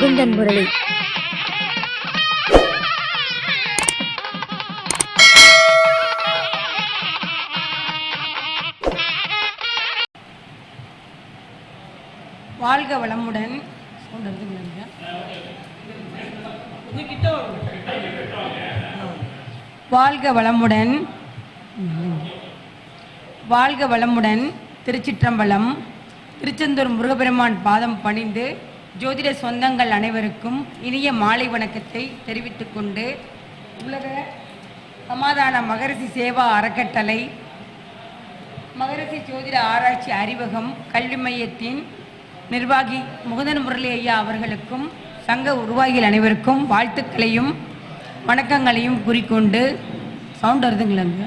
முகுந்தன் முரளி. வாழ்க வளமுடன். வாழ்க வளமுடன். வாழ்க வளமுடன் திருச்சிற்றம்பலம். திருச்செந்தூர் முருகப்பெருமான் பாதம் பணிந்து ஜோதிட சொந்தங்கள் அனைவருக்கும் இனிய மாலை வணக்கத்தை தெரிவித்துக் கொண்டு உலக சமாதான மகரிஷி சேவா அறக்கட்டளை மகரிஷி ஜோதிட ஆராய்ச்சி அறிவகம் கல்வி மையத்தின் நிர்வாகி முகுந்தன் முரளி ஐயா அவர்களுக்கும் சங்க உருவாகிகள் அனைவருக்கும் வாழ்த்துக்களையும் வணக்கங்களையும் குறிக்கொண்டு சவுண்ட் வருதுங்களாங்க.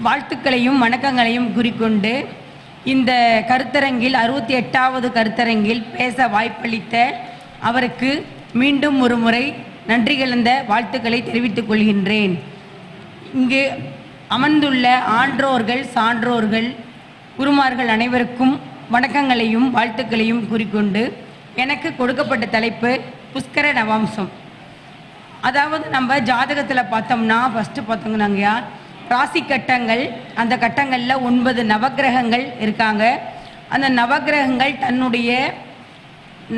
வாழ்த்துக்களையும் வணக்கங்களையும் குறிக்கொண்டு இந்த கருத்தரங்கில் அறுபத்தி எட்டாவது கருத்தரங்கில் பேச வாய்ப்பளித்த அவருக்கு மீண்டும் ஒரு முறை நன்றி கலந்த வாழ்த்துக்களை தெரிவித்துக் கொள்கின்றேன். இங்கு அமர்ந்துள்ள ஆன்றோர்கள் சான்றோர்கள் குருமார்கள் அனைவருக்கும் வணக்கங்களையும் வாழ்த்துக்களையும் கூறிக்கொண்டு எனக்கு கொடுக்கப்பட்ட தலைப்பு புஷ்கர நவாம்சம். அதாவது நம்ம ஜாதகத்தில் பார்த்தோம்னா ஃபஸ்ட்டு பார்த்தோங்கன்னாங்க ராசி கட்டங்கள் அந்த கட்டங்களில் ஒன்பது நவக்கிரகங்கள் இருக்காங்க. அந்த நவக்கிரகங்கள் தன்னுடைய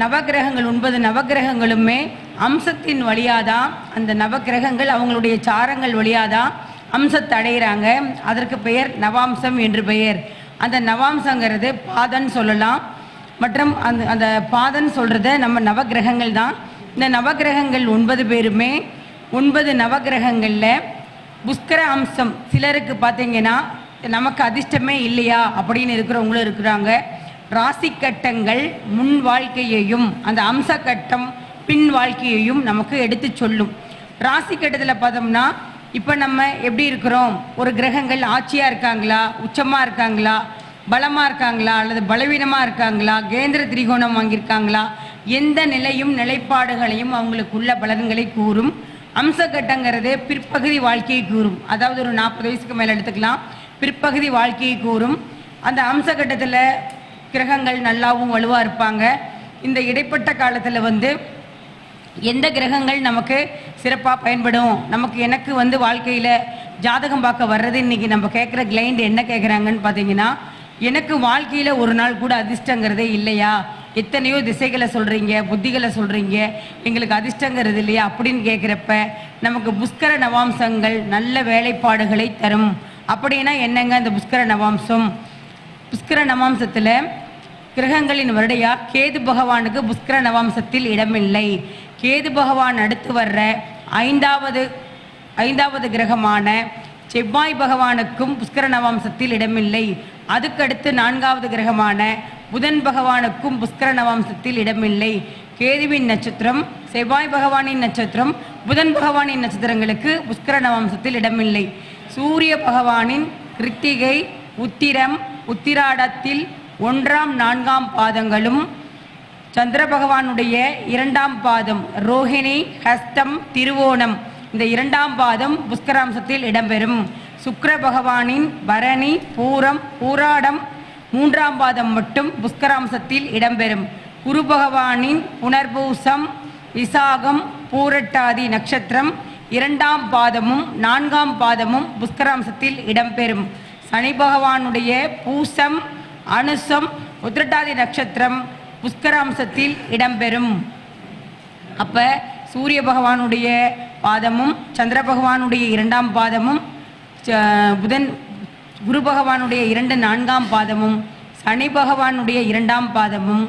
நவக்கிரகங்கள் ஒன்பது நவக்கிரகங்களுமே அம்சத்தின் வழியாக தான் அந்த நவக்கிரகங்கள் அவங்களுடைய சாரங்கள் வழியாக தான் அம்சத்தை அடைகிறாங்க அதற்கு பெயர் நவாம்சம் என்று பெயர். அந்த நவாம்சங்கிறது பாதன்னு சொல்லலாம். மற்றும் அந்த அந்த பாதன்னு சொல்கிறத நம்ம நவக்கிரகங்கள் தான். இந்த நவக்கிரகங்கள் ஒன்பது பேருமே ஒன்பது நவக்கிரகங்களில் புஷ்கர அம்சம் சிலருக்கு பார்த்தீங்கன்னா நமக்கு அதிர்ஷ்டமே இல்லையா அப்படின்னு இருக்கிறவங்களும் இருக்கிறாங்க. ராசி கட்டங்கள் முன் வாழ்க்கையையும் அந்த அம்ச கட்டம் பின் வாழ்க்கையையும் நமக்கு எடுத்து சொல்லும். ராசி கட்டத்தில் பார்த்தோம்னா இப்போ நம்ம எப்படி இருக்கிறோம்? ஒரு கிரகங்கள் ஆட்சியாக இருக்காங்களா? உச்சமாக இருக்காங்களா? பலமாக இருக்காங்களா? அல்லது பலவீனமாக இருக்காங்களா? கேந்திர திரிகோணம் வாங்கியிருக்காங்களா? எந்த நிலையும் நிலைப்பாடுகளையும் அவங்களுக்குள்ள பலன்களை கூறும். அம்சக்கட்டங்கிறது பிற்பகுதி வாழ்க்கையை கூறும். அதாவது ஒரு நாற்பது வயசுக்கு மேலே எடுத்துக்கலாம். பிற்பகுதி வாழ்க்கையை கூறும். அந்த அம்சக்கட்டத்தில் கிரகங்கள் நல்லாவும் வலுவாக இருப்பாங்க. இந்த இடைப்பட்ட காலத்தில் வந்து எந்த கிரகங்கள் நமக்கு சிறப்பாக பயன்படும்? நமக்கு எனக்கு வந்து வாழ்க்கையில் ஜாதகம் பார்க்க வர்றது இன்றைக்கி நம்ம கேட்குற கிளைண்ட் என்ன கேட்குறாங்கன்னு பார்த்தீங்கன்னா எனக்கு வாழ்க்கையில் ஒரு நாள் கூட அதிர்ஷ்டங்கிறதே இல்லையா? எத்தனையோ திசைகளை சொல்கிறீங்க புத்திகளை சொல்கிறீங்க எங்களுக்கு அதிர்ஷ்டங்கிறது இல்லையா அப்படின்னு கேட்குறப்ப நமக்கு புஷ்கர நவாம்சங்கள் நல்ல வேலைப்பாடுகளை தரும். அப்படின்னா என்னங்க அந்த புஷ்கர நவாம்சம்? புஷ்கர நவாம்சத்தில் கிரகங்களின் வருடையா? கேது பகவானுக்கு புஷ்கர நவாம்சத்தில் இடமில்லை. கேது பகவான் அடுத்து வர்ற ஐந்தாவது ஐந்தாவது கிரகமான செவ்வாய் பகவானுக்கும் புஷ்கர நவாம்சத்தில் இடமில்லை. அதுக்கடுத்து நான்காவது கிரகமான புதன் பகவானுக்கும் புஷ்கர நவாம்சத்தில் இடமில்லை. கேதுவின் நட்சத்திரம் செவ்வாய் பகவானின் நட்சத்திரம் புதன் பகவானின் நட்சத்திரங்களுக்கு புஷ்கர நவாம்சத்தில் இடமில்லை. சூரிய பகவானின் கிருத்திகை உத்திரம் உத்திராடத்தில் ஒன்றாம் நான்காம் பாதங்களும் சந்திர பகவானுடைய இரண்டாம் பாதம் ரோஹிணி ஹஸ்தம் திருவோணம் இந்த இரண்டாம் பாதம் புஷ்கராம்சத்தில் இடம்பெறும். சுக்கர பகவானின் பரணி பூரம் பூராடம் மூன்றாம் பாதம் மட்டும் புஷ்கராம்சத்தில் இடம்பெறும். குரு பகவானின் புனர்பூசம் விசாகம் பூரட்டாதி நட்சத்திரம் இரண்டாம் பாதமும் நான்காம் பாதமும் புஷ்கராம்சத்தில் இடம்பெறும். சனி பகவானுடைய பூசம் அனுசம் உத்திரட்டாதி நட்சத்திரம் புஷ்கராம்சத்தில் இடம்பெறும். அப்போ சூரிய பகவானுடைய பாதமும் சந்திர பகவானுடைய இரண்டாம் பாதமும் ச- புதன் குரு பகவானுடைய இரண்டு நான்காம் பாதமும் சனி பகவானுடைய இரண்டாம் பாதமும்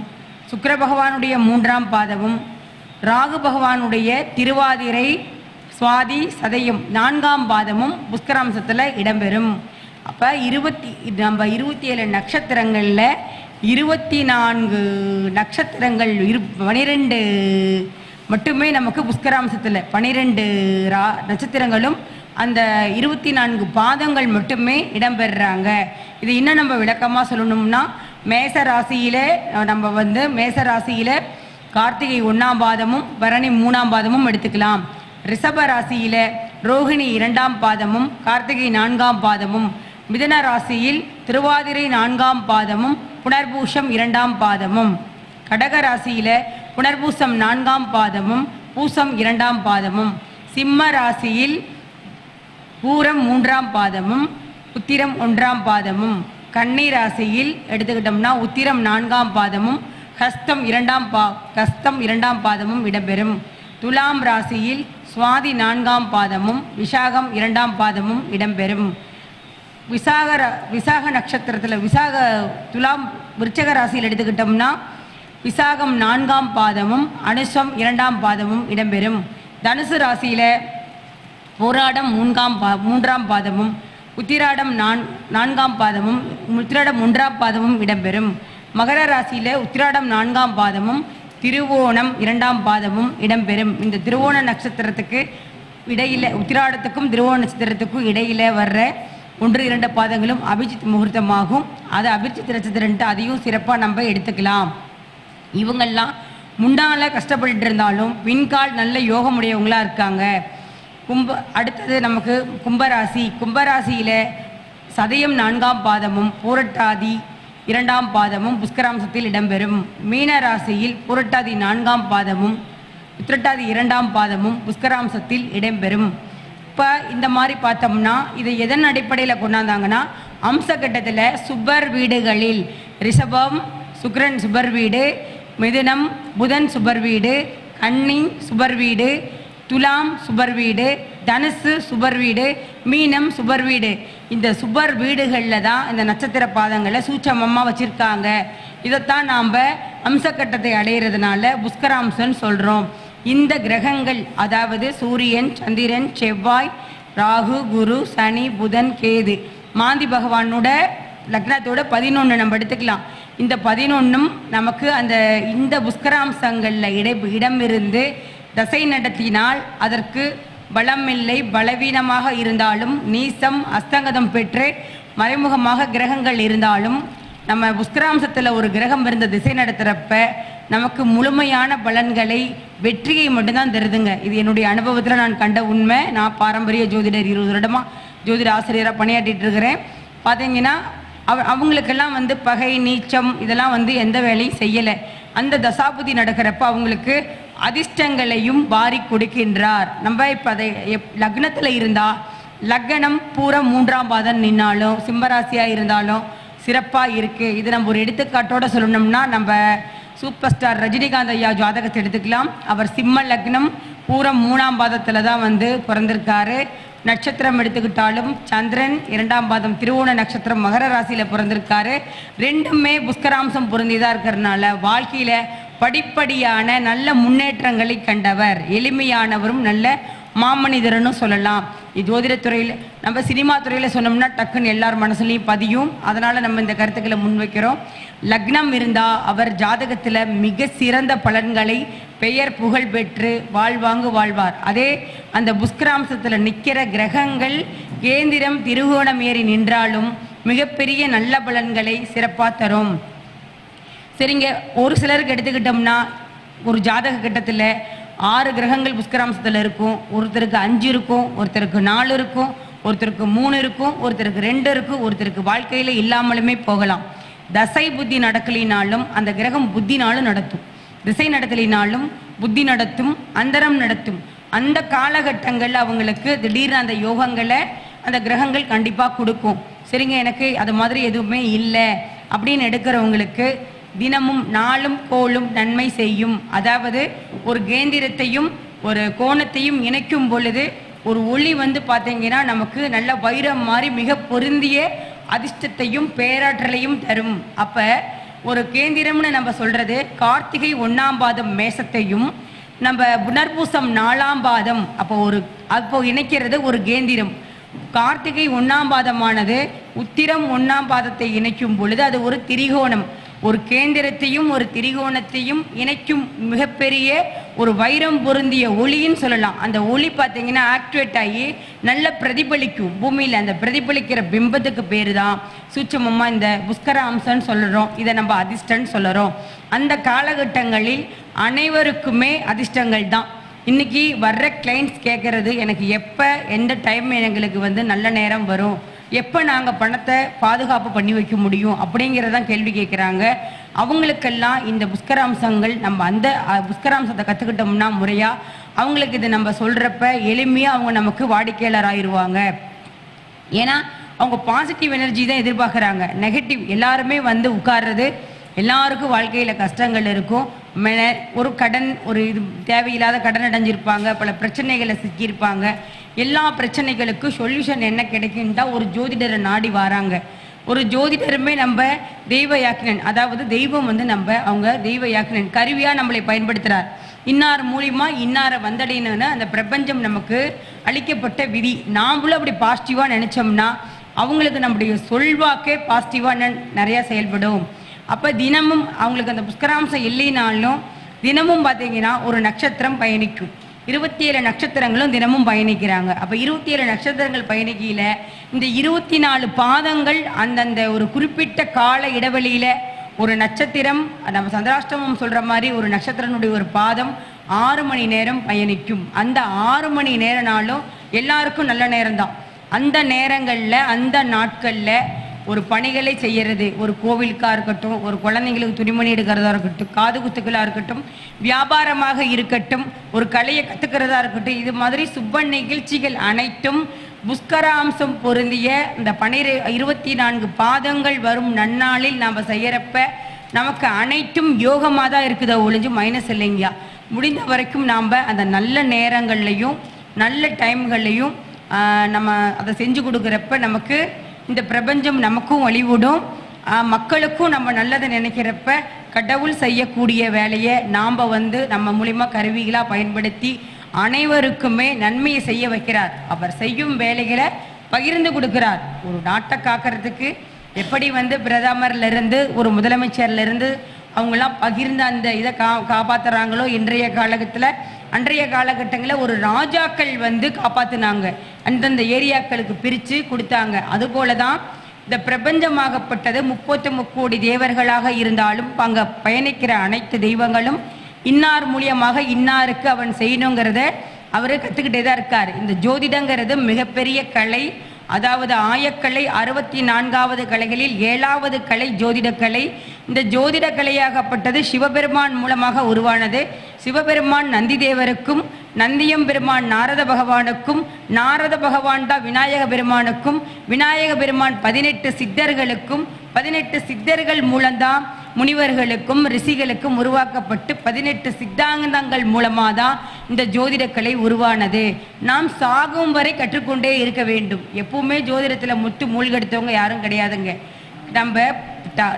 சுக்கர பகவானுடைய மூன்றாம் பாதமும் ராகு பகவானுடைய திருவாதிரை சுவாதி சதயம் நான்காம் பாதமும் புஷ்கராம்சத்தில் இடம்பெறும். அப்போ இருபத்தி நம்ம இருபத்தி ஏழு நட்சத்திரங்களில் இருபத்தி நான்கு நட்சத்திரங்கள் இரு பனிரெண்டு மட்டுமே நமக்கு புஷ்கராம்சத்தில். பனிரெண்டு ரா நட்சத்திரங்களும் அந்த இருபத்தி நான்கு பாதங்கள் மட்டுமே இடம்பெறுறாங்க இது இன்னும் நம்ம விளக்கமாக சொல்லணும்னா மேச ராசியிலே நம்ம வந்து மேச ராசியில் கார்த்திகை ஒன்றாம் பாதமும் பரணி மூணாம் பாதமும் எடுத்துக்கலாம். ரிஷப ராசியில ரோகிணி இரண்டாம் பாதமும் கார்த்திகை நான்காம் பாதமும் மிதுன ராசியில் திருவாதிரை நான்காம் பாதமும் புனர்பூஷம் இரண்டாம் பாதமும். கடக ராசியில புனர்பூசம் நான்காம் பாதமும் பூசம் இரண்டாம் பாதமும். சிம்ம ராசியில் பூரம் மூன்றாம் பாதமும் உத்திரம் ஒன்றாம் பாதமும். கன்னி ராசியில் எடுத்துக்கிட்டோம்னா உத்திரம் நான்காம் பாதமும் ஹஸ்தம் இரண்டாம் பா ஹஸ்தம் இரண்டாம் பாதமும் இடம்பெறும். துலாம் ராசியில் சுவாதி நான்காம் பாதமும் விசாகம் இரண்டாம் பாதமும் இடம்பெறும். விசாக விசாக நட்சத்திரத்தில் விசாக துலாம் விருச்சக ராசியில் எடுத்துக்கிட்டோம்னா விசாகம் நான்காம் பாதமும் அனுஷம் இரண்டாம் பாதமும் இடம்பெறும். தனுசு ராசியில் போராடம் மூன்றாம் பா மூன்றாம் பாதமும் உத்திராடம் நான் நான்காம் பாதமும் உத்திராடம் மூன்றாம் பாதமும் இடம்பெறும். மகர ராசியில் உத்திராடம் நான்காம் பாதமும் திருவோணம் இரண்டாம் பாதமும் இடம்பெறும். இந்த திருவோண நட்சத்திரத்துக்கு இடையில உத்திராடத்துக்கும் திருவோண நட்சத்திரத்துக்கும் இடையில வர்ற ஒன்று இரண்டு பாதங்களும் அபிஜித் முகூர்த்தமாகும். அது அபிஜித் நட்சத்திரன்ட்டு அதையும் சிறப்பாக நம்ம எடுத்துக்கலாம். இவங்கெல்லாம் முன்னால் கஷ்டப்பட்டு இருந்தாலும் பின்கால் நல்ல யோகமுடையவங்களாக இருக்காங்க. கும்ப அடுத்தது நமக்கு கும்பராசி. கும்பராசியில் சதயம் நான்காம் பாதமும் பூரட்டாதி இரண்டாம் பாதமும் புஷ்கராம்சத்தில் இடம்பெறும். மீன ராசியில் பூரட்டாதி நான்காம் பாதமும் உத்திரட்டாதி இரண்டாம் பாதமும் புஷ்கராம்சத்தில் இடம்பெறும். இப்போ இந்த மாதிரி பார்த்தோம்னா இதை எதன் அடிப்படையில் கொண்டாந்தாங்கன்னா அம்சகட்டத்தில் சுபர் வீடுகளில் ரிஷபம் சுக்ரன் சுபர் வீடு மிதுனம் புதன் சுபர் வீடு கன்னி சுபர் வீடு துலாம் சுபர் வீடு தனுசு சுபர் வீடு மீனம் சுபர் வீடு இந்த சுபர் வீடுகளில் தான் இந்த நட்சத்திர பாதங்களை சூட்சமமாக வச்சுருக்காங்க. இதைத்தான் நாம் அம்சக்கட்டத்தை அடையிறதுனால புஷ்கராம்சன் சொல்கிறோம் இந்த கிரகங்கள் அதாவது சூரியன் சந்திரன் செவ்வாய் ராகு குரு சனி புதன் கேது மாந்தி பகவானோட லக்னத்தோட பதினொன்று நம்ம எடுத்துக்கலாம். இந்த பதினொன்றும் நமக்கு அந்த இந்த புஷ்கராம்சங்களில் இடை இடமிருந்து தசை நடத்தினால் அதற்கு பலமில்லை பலவீனமாக இருந்தாலும் நீசம் அஸ்தங்கதம் பெற்று மறைமுகமாக கிரகங்கள் இருந்தாலும் நம்ம புஷ்கராம்சத்தில் ஒரு கிரகம் இருந்த திசை நடத்துகிறப்ப நமக்கு முழுமையான பலன்களை வெற்றியை மட்டும்தான் தருதுங்க. இது என்னுடைய அனுபவத்தில் நான் கண்ட உண்மை. நான் பாரம்பரிய ஜோதிடர் இருபது வருடமாக ஜோதிட ஆசிரியராக பணியாற்றிட்டு இருக்கிறேன். பார்த்தீங்கன்னா அவ அவங்களுக்கெல்லாம் வந்து பகை நீச்சம் இதெல்லாம் வந்து எந்த வேலையும் செய்யலை. அந்த தசாபுதி நடக்கிறப்ப அவங்களுக்கு அதிர்ஷ்டங்களையும் வாரி கொடுக்கின்றார். நம்ம இப்போ அதை எப் லக்னத்தில் இருந்தால் லக்னம் பூரா மூன்றாம் பாதம் நின்னாலும் சிம்மராசியாக இருந்தாலும் சிறப்பாக இருக்குது இது நம்ம ஒரு எடுத்துக்காட்டோட சொல்லணும்னா நம்ம சூப்பர் ஸ்டார் ரஜினிகாந்த் ஐயா ஜாதகத்தை எடுத்துக்கலாம். அவர் சிம்ம லக்னம் பூரம் மூணாம் பாதத்தில் தான் வந்து பிறந்திருக்காரு. நட்சத்திரம் எடுத்துக்கிட்டாலும் சந்திரன் இரண்டாம் பாதம் திருவோண நட்சத்திரம் மகர ராசியில் பிறந்திருக்காரு. ரெண்டுமே புஷ்கராம்சம் பொருந்திதான் இருக்கிறதுனால வாழ்க்கையில் படிப்படியான நல்ல முன்னேற்றங்களை கண்டவர். எளிமையானவரும் நல்ல மாமனிதர்னு சொல்லலாம். இது ஜோதிடத்துறையில் நம்ம சினிமா துறையில் சொன்னோம்னா டக்குன்னு எல்லார் மனசுலையும் பதியும். அதனால் நம்ம இந்த கருத்துக்களை முன்வைக்கிறோம். லக்னம் இருந்தால் அவர் ஜாதகத்தில் மிக சிறந்த பலன்களை பெயர் புகழ் பெற்று வாழ்வாங்கு வாழ்வார். அதே அந்த புஷ்கராம்சத்தில் நிற்கிற கிரகங்கள் கேந்திரம் திருகோணம் ஏறி நின்றாலும் மிகப்பெரிய நல்ல பலன்களை சிறப்பாக தரும். சரிங்க ஒரு சிலருக்கு எடுத்துக்கிட்டோம்னா ஒரு ஜாதக கட்டத்தில் ஆறு கிரகங்கள் புஷ்கராம்சத்தில் இருக்கும். ஒருத்தருக்கு அஞ்சு இருக்கும் ஒருத்தருக்கு நாலு இருக்கும் ஒருத்தருக்கு மூணு இருக்கும் ஒருத்தருக்கு ரெண்டு இருக்கும் ஒருத்தருக்கு வாழ்க்கையில் இல்லாமலுமே போகலாம். தசை புத்தி நடக்கலினாலும் அந்த கிரகம் புத்தினாலும் நடத்தும். திசை நடத்தலினாலும் புத்தி நடத்தும் அந்தரம் நடத்தும். அந்த காலகட்டங்கள் அவங்களுக்கு திடீர்னு அந்த யோகங்களை அந்த கிரகங்கள் கண்டிப்பாக கொடுக்கும். சரிங்க எனக்கு அது மாதிரி எதுவுமே இல்லை அப்படின்னு எடுக்கிறவங்களுக்கு தினமும் நாளும் கோளும் நன்மை செய்யும். அதாவது ஒரு கேந்திரத்தையும் ஒரு கோணத்தையும் இணைக்கும் பொழுது ஒரு ஒளி வந்து பார்த்தீங்கன்னா நமக்கு நல்ல வைரம் மாதிரி மிக பொருந்திய அதிர்ஷ்டத்தையும் பேராற்றலையும் தரும். அப்போ ஒரு கேந்திரம்னு நம்ம சொல்கிறது கார்த்திகை ஒண்ணாம் பாதம் மேசத்தையும் நம்ம புனர்பூசம் நாலாம் பாதம் அப்போ ஒரு அப்போ இணைக்கிறது ஒரு கேந்திரம். கார்த்திகை ஒண்ணாம் பாதமானது உத்திரம் ஒன்றாம் பாதத்தை இணைக்கும் பொழுது அது ஒரு திரிகோணம். ஒரு கேந்திரத்தையும் ஒரு திரிகோணத்தையும் இணைக்கும் மிகப்பெரிய ஒரு வைரம் பொருந்திய ஒளின்னு சொல்லலாம். அந்த ஒளி பார்த்தீங்கன்னா ஆக்டிவேட் ஆகி நல்ல பிரதிபலிக்கும். பூமியில் அந்த பிரதிபலிக்கிற பிம்பத்துக்கு பேர் தான் சூட்சமமாக இந்த புஷ்கர அம்சம்னு சொல்லுறோம் இதை நம்ம அதிர்ஷ்டம்னு சொல்லுறோம் அந்த காலகட்டங்களில் அனைவருக்குமே அதிர்ஷ்டங்கள் தான். இன்னைக்கு வர்ற கிளைண்ட்ஸ் கேட்குறது எனக்கு எப்போ எந்த டைம் எங்களுக்கு வந்து நல்ல நேரம் வரும்? எப்போ நாங்கள் பணத்தை பாதுகாப்பு பண்ணி வைக்க முடியும் அப்படிங்கிறதான் கேள்வி கேட்குறாங்க அவங்களுக்கெல்லாம் இந்த புஷ்கராம்சங்கள் நம்ம அந்த புஷ்கராம்சத்தை கற்றுக்கிட்டோம்னா முறையாக அவங்களுக்கு இதை நம்ம சொல்கிறப்ப எளிமையாக அவங்க நமக்கு வாடிக்கையாளர் ஆயிடுவாங்க ஏன்னா அவங்க பாசிட்டிவ் எனர்ஜி தான் எதிர்பார்க்குறாங்க. நெகட்டிவ் எல்லாருமே வந்து உட்கார்றது எல்லாருக்கும் வாழ்க்கையில் கஷ்டங்கள் இருக்கும். மென- ஒரு கடன் ஒரு இது தேவையில்லாத கடன் அடைஞ்சிருப்பாங்க. பல பிரச்சனைகளை சிக்கியிருப்பாங்க. எல்லா பிரச்சனைகளுக்கும் சொல்யூஷன் என்ன கிடைக்குன்ட்டா ஒரு ஜோதிடரை நாடி வராங்க. ஒரு ஜோதிடருமே நம்ம தெய்வ யாக்கினன் அதாவது தெய்வம் வந்து நம்ம அவங்க தெய்வ யாக்கினன் கருவியாக நம்மளை பயன்படுத்துகிறார் இன்னார் மூலியமா இன்னாரை வந்தடையினு அந்த பிரபஞ்சம் நமக்கு அளிக்கப்பட்ட விதி. நாமளும் அப்படி பாசிட்டிவாக நினச்சோம்னா அவங்களுக்கு நம்முடைய சொல்வாக்கே பாசிட்டிவாக நிறையா செயல்படும். அப்போ தினமும் அவங்களுக்கு அந்த புஷ்கராம்சம் இல்லைனாலும் தினமும் பார்த்தீங்கன்னா ஒரு நட்சத்திரம் பயணிக்கும். இருபத்தி ஏழு நட்சத்திரங்களும் தினமும் பயணிக்கிறாங்க. அப்போ இருபத்தி ஏழு நட்சத்திரங்கள் பயணிக்கையில் இந்த இருபத்தி நாலு பாதங்கள் அந்தந்த ஒரு குறிப்பிட்ட கால இடைவெளியில் ஒரு நட்சத்திரம் நம்ம சந்திராஷ்டமம் சொல்கிற மாதிரி ஒரு நட்சத்திரனுடைய ஒரு பாதம் ஆறு மணி நேரம் பயணிக்கும். அந்த ஆறு மணி நேரனாலும் எல்லாருக்கும் நல்ல நேரம்தான். அந்த நேரங்களில் அந்த நாட்களில் ஒரு பணிகளை செய்கிறது ஒரு கோவிலுக்காக இருக்கட்டும் ஒரு குழந்தைங்களுக்கு துணிமணி எடுக்கிறதா இருக்கட்டும் காது குத்துக்களாக இருக்கட்டும் வியாபாரமாக இருக்கட்டும் ஒரு கலையை கற்றுக்கிறதா இருக்கட்டும் இது மாதிரி சுப்ப நிகழ்ச்சிகள் அனைத்தும் புஷ்கராம்சம் பொருந்திய இந்த பனிரு இருபத்தி நான்கு பாதங்கள் வரும் நன்னாளில் நாம் செய்கிறப்ப நமக்கு அனைத்தும் யோகமாக தான் இருக்குதோ ஒழிஞ்சு மைனஸ் இல்லைங்கயா முடிந்த வரைக்கும் நாம் அந்த நல்ல நேரங்கள்லையும் நல்ல டைம்கள்லையும் நம்ம அதை செஞ்சு கொடுக்குறப்ப நமக்கு இந்த பிரபஞ்சம் நமக்கும் வழிவிடும். மக்களுக்கும் நம்ம நல்லதை நினைக்கிறப்ப கடவுள் செய்யக்கூடிய வேலையை நாம் வந்து நம்ம மூலிமா கருவிகளாக பயன்படுத்தி அனைவருக்குமே நன்மையை செய்ய வைக்கிறார். அவர் செய்யும் வேலைகளை பகிர்ந்து கொடுக்கிறார். ஒரு நாட்டை காக்கிறதுக்கு எப்படி வந்து பிரதமர்லேருந்து ஒரு முதலமைச்சர்லேருந்து அவங்கெல்லாம் அவங்களாம் பகிர்ந்து அந்த இதை கா காப்பாற்றுறாங்களோ இன்றைய காலகட்டத்தில் அன்றைய காலகட்டங்களில் ஒரு ராஜாக்கள் வந்து காப்பாற்றினாங்க அந்தந்த ஏரியாக்களுக்கு பிரித்து கொடுத்தாங்க. அதுபோல தான் இந்த பிரபஞ்சமாகப்பட்டது முப்பத்து முக்கோடி தேவர்களாக இருந்தாலும் அங்கே பயணிக்கிற அனைத்து தெய்வங்களும் இன்னார் மூலியமாக இன்னாருக்கு அவன் செய்யணுங்கிறத அவர் கற்றுக்கிட்டே தான் இருக்கார். இந்த ஜோதிடங்கிறது மிகப்பெரிய கலை. அதாவது ஆயக்கலை அறுபத்தி நான்காவது கலைகளில் ஏழாவது கலை ஜோதிடக்கலை. இந்த ஜோதிட கலையாகப்பட்டது சிவபெருமான் மூலமாக உருவானது. சிவபெருமான் நந்திதேவருக்கும் நந்தியம் பெருமான் நாரத பகவானுக்கும் நாரத பகவான் தான் விநாயக பெருமானுக்கும் விநாயக பெருமான் பதினெட்டு சித்தர்களுக்கும் பதினெட்டு சித்தர்கள் மூலம்தான் முனிவர்களுக்கும் ரிஷிகளுக்கும் உருவாக்கப்பட்டு பதினெட்டு சித்தாந்தங்கள் மூலமாக தான் இந்த ஜோதிடக்கலை உருவானது. நாம் சாகும் வரை கற்றுக்கொண்டே இருக்க வேண்டும். எப்பவுமே ஜோதிடத்தில் முத்து மூழ்கெடுத்தவங்க யாரும் கிடையாதுங்க. நம்ம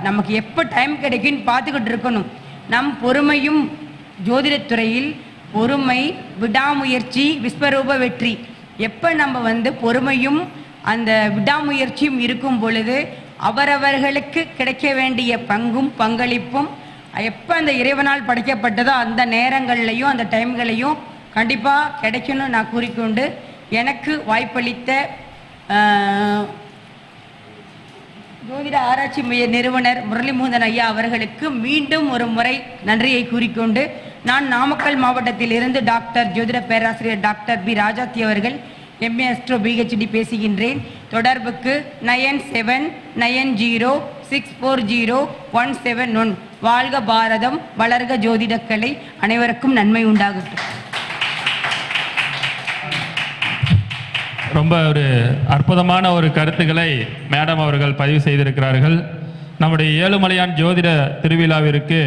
நமக்கு எப்போ டைம் கிடைக்குன்னு பார்த்துக்கிட்டு இருக்கணும். நம் பொறுமையும் ஜோதிடத்துறையில் பொறுமை விடாமுயற்சி விஸ்வரூப வெற்றி. எப்போ நம்ம வந்து பொறுமையும் அந்த விடாமுயற்சியும் இருக்கும் பொழுது அவரவர்களுக்கு கிடைக்க வேண்டிய பங்கும் பங்களிப்பும் எப்போ அந்த இறைவனால் படைக்கப்பட்டதோ அந்த நேரங்கள்லையும் அந்த டைம்களையும் கண்டிப்பாக கிடைக்கணும்னு நான் கூறிக்கொண்டு எனக்கு வாய்ப்பளித்த ஜோதிட ஆராய்ச்சி மைய நிறுவனர் முரளிமோகன் ஐயா அவர்களுக்கு மீண்டும் ஒரு முறை நன்றியை கூறிக்கொண்டு நான் நாமக்கல் மாவட்டத்தில் இருந்து டாக்டர் ஜோதிட பேராசிரியர் டாக்டர் பி. ராஜாத்தி அவர்கள் எம்ஏ அஸ்ட்ரோ பிஹெச்டி பேசுகின்றேன். தொடர்புக்கு nine seven nine zero six four zero one seven one. வாழ்க பாரதம் வளர்க ஜோதிடக்கலை அனைவருக்கும் நன்மை உண்டாகட்டும். ரொம்ப ஒரு அற்புதமான ஒரு கருத்துக்களை மேடம் அவர்கள் பதிவு செய்திருக்கிறார்கள். நம்முடைய ஏழுமலையான் ஜோதிட திருவிழாவிற்கு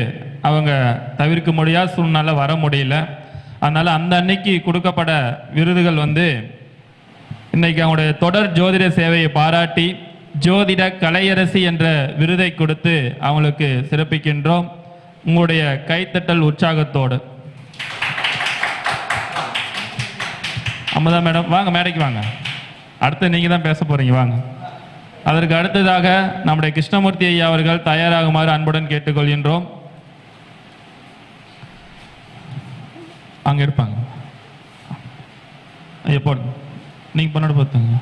அவங்க தவிர்க்க முடியாத சூழ்நிலை வர முடியல. அதனால் அந்த அன்னைக்கு கொடுக்கப்பட விருதுகள் வந்து இன்னைக்கு அவங்களுடைய தொடர் ஜோதிட சேவையை பாராட்டி ஜோதிட கலையரசி என்ற விருதை கொடுத்து அவங்களுக்கு சிறப்பிக்கின்றோம். உங்களுடைய கைத்தட்டல் உற்சாகத்தோடு. அம்மதா மேடம் வாங்க மேடைக்கு வாங்க. அடுத்து நீங்கள் தான் பேச போகிறீங்க வாங்க. அதற்கு அடுத்ததாக நம்முடைய கிருஷ்ணமூர்த்தி ஐயா அவர்கள் தயாராகுமாறு அன்புடன் கேட்டுக்கொள்கின்றோம். அங்கே இருப்பாங்க. ஐயா போடுங்க. நீங்கள் பண்ணோட பார்த்துங்க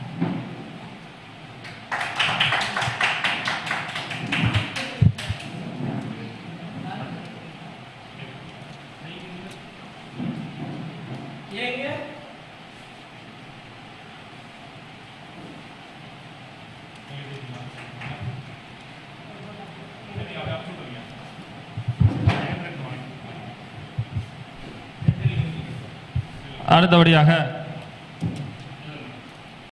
அடுத்தபடியாக